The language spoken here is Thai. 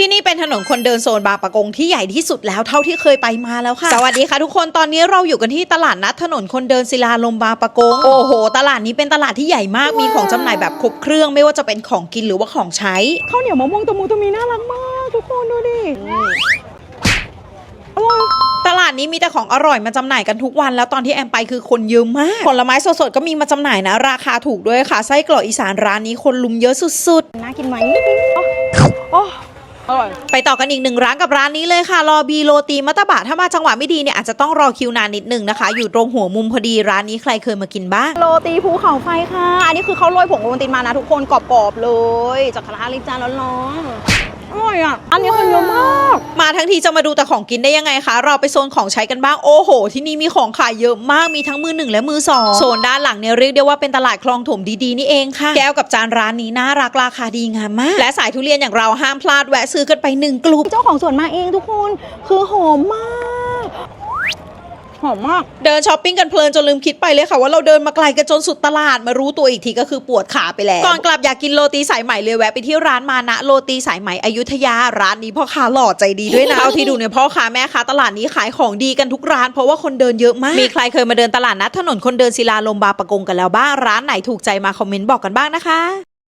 ที่นี่เป็นถนนคนเดินโซนบางปะกงที่ใหญ่ที่สุดแล้วเท่าที่เคยไปมาแล้วค่ะ สวัสดีค่ะทุกคนตอนนี้เราอยู่กันที่ตลาดนัดถนนคนเดินศิลาลมบางปะกง โอ้โห ตลาดนี้เป็นตลาดที่ใหญ่มากมีของจำหน่ายแบบครบเครื่องไม่ว่าจะเป็นของกินหรือว่าของใช้ ข้าวเหนียวมะม่วงตะมูตะมีน่ารักมาก ทุกคนดูดิอร่อยตลาดนี้มีแต่ของอร่อยมาจำหน่ายกันทุกวันแล้วตอนที่แอมไปคือคนเยอะมาก ผลไม้สดๆก็มีมาจำหน่ายนะ ราคาถูกด้วยค่ะไส้กรอกอีสานร้านนี้คนลุมเยอะสุดน่ากินไหมโอ้ อร่อย ไปต่อกันอีกหนึ่งร้านกับร้านนี้เลยค่ะรอบีโรตีมัตตบะถ้ามาจังหวะไม่ดีเนี่ยอาจจะต้องรอคิวนานนิดหนึงนะคะ อยู่ตรงหัวมุมพอดีร้านนี้ใครเคยมากินบ้างโรตีภูเขาไฟค่ะ อันนี้คือเขาโรยผงโรตีนมานะทุกคนกรอบๆเลย จากกระทะเลยจ้าร้อนๆอร่อยอะ อันนี้คนเยอะมาก มาทั้งทีจะมาดูแต่ของกินได้ยังไงคะ เราไปโซนของใช้กันบ้าง โอ้โห ที่นี่มีของขายเยอะมาก มีทั้งมือหนึ่งและมือสองโซนด้านหลังเนี่ยเรียกได้ว่าเป็นตลาดคลองถมดีๆนี่เองค่ะ แก้วกับจานร้านนี้น่ารักราคาดีงามมาก และสายทุเรียนอย่างเราห้ามพลาดแวะซื้อกันไปหนึ่งกลุ่ม เจ้าของสวนมาเองทุกคน คือหอมมาก หอมมาก เดินช้อปปิ้งกันเพลินจนลืมคิดไปเลยค่ะว่าเราเดินมาไกลกันจนสุดตลาดมารู้ตัวอีกทีก็คือปวดขาไปแล้ว ก่อนกลับอยากกินโรตีสายใหม่เลยแวะไปที่ร้านมานะโรตีสายใหม่อยุธยาร้านนี้พ่อค้าหล่อใจดีด้วยนะเท่าที่ดูเนี่ยพ่อค้าแม่ค้าตลาดนี้ขายของดีกันทุกร้าน เพราะว่าคนเดินเยอะมาก มีใครเคยมาเดินตลาดนัดถนนคนเดินศิลาลมบางปะกงกันแล้วบ้างร้านไหนถูกใจมาคอมเมนต์บอกกันบ้างนะคะ